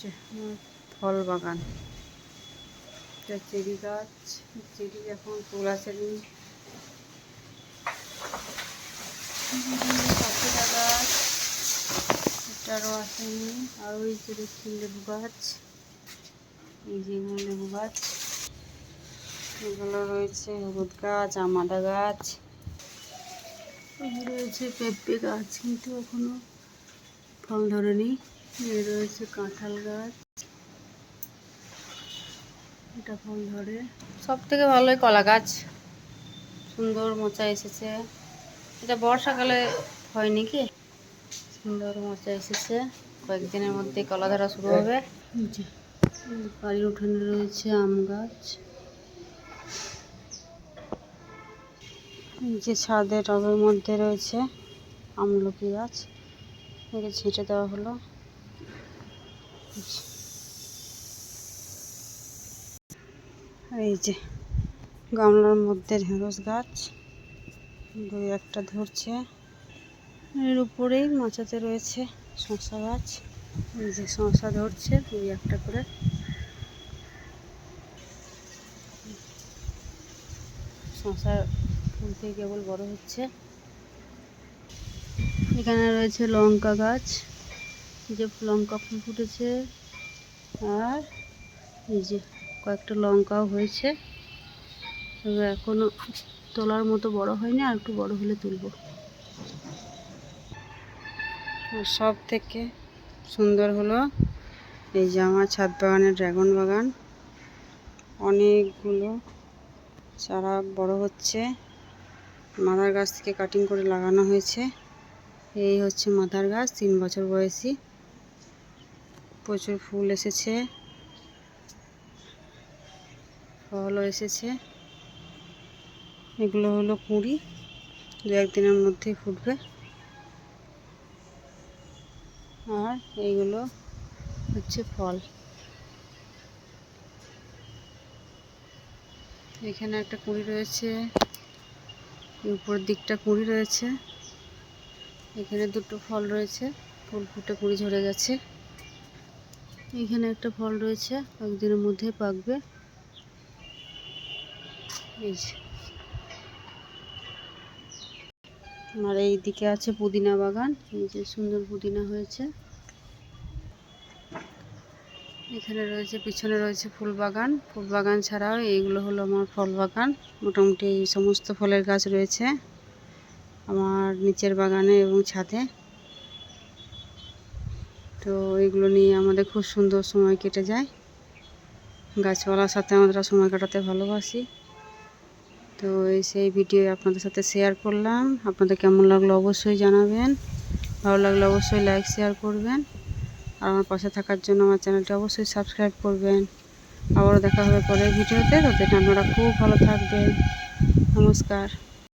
হচ্ছে? ফল বাগান। এটা চেরি গাছ। চেরি এখন ফুল আসেনি পাখিরা গাছ এটারও আসেনি আর ওই যে দেখছি লেবু গাছ। এই যে লেবু গাছ। এগুলো রয়েছে হলুদ গাছ, আমাদা গাছ। রয়েছে পেঁপে গাছ, কিন্তু এখনও ফল ধরেনি। এই রয়েছে কাঁঠাল গাছ। এটা ফল ধরে। সব থেকে ভালোই কলা গাছ। সুন্দর মোচা এসেছে। এটা বর্ষাকালে হয়নি কি সুন্দর মোচা এসেছে। কয়েকদিনের মধ্যে কলা ধরা শুরু হবে। বাড়ির উঠানে রয়েছে আম গাছ। যে ছাদে টবের মধ্যে রয়েছে আমলকি গাছ। একে ছেঁটে দেওয়া হলো। এই যে, গামলার মধ্যে ঢেঁড়স গাছ, দুই একটা ধরছে। এর উপরেই মাচাতে রয়েছে শসা গাছ। এই যে শসা ধরছে, দুই একটা করে। শসা ফুল থেকে কেবল বড় হচ্ছে। এখানে রয়েছে লঙ্কা গাছ। যে লঙ্কা ফুল ফুটেছে। আর এই যে কয়েকটা লঙ্কাও হয়েছে। তবে এখনও তোলার মতো বড় হয়নি, আর একটু বড় হলে তুলবো। সব থেকে সুন্দর হলো এই যে আমার ছাদ বাগানের ড্রাগন বাগান। অনেকগুলো চারা বড় হচ্ছে। মাদার গাছ থেকে কাটিং করে লাগানো হয়েছে। এই হচ্ছে মাদার গাছ, তিন বছর বয়সী। প্রচুর ফুল এসেছে। ফলও এসেছে। এগুলো হলো কুঁড়ি। দু একদিনের মধ্যেই ফুটবে। আর এইগুলো হচ্ছে ফল। এখানে একটা কুঁড়ি রয়েছে। উপরের দিকটা কুঁড়ি রয়েছে। এখানে দুটো ফল রয়েছে। ফুল ফুটে কুঁড়ি ঝরে গেছে। এখানে একটা ফল রয়েছে কয়েকদিনের মধ্যে পাকবে। এই দিকে আছে পুদিনা বাগান, এই যে সুন্দর পুদিনা হয়েছে। এখানে রয়েছে, পিছনে রয়েছে ফুল বাগান। ফুল বাগান ছাড়াও এইগুলো হলো আমার ফল বাগান। মোটামুটি সমস্ত ফলের গাছ রয়েছে আমার নিচের বাগানে এবং ছাদে। তো এগুলো নিয়ে আমাদের খুব সুন্দর সময় কেটে যায়। গাছপালার সাথে আমরা সময় কাটাতে ভালোবাসি। তো এই সেই ভিডিও আপনাদের সাথে শেয়ার করলাম। আপনাদের কেমন লাগল অবশ্যই জানাবেন। ভালো লাগলে অবশ্যই লাইক শেয়ার করবেন। আর আমার পাশে থাকার জন্য আমার চ্যানেলটি অবশ্যই সাবস্ক্রাইব করবেন। আবারও দেখা হবে পরের ভিডিওতে। ততদিন আপনারা খুব ভালো থাকবেন। নমস্কার।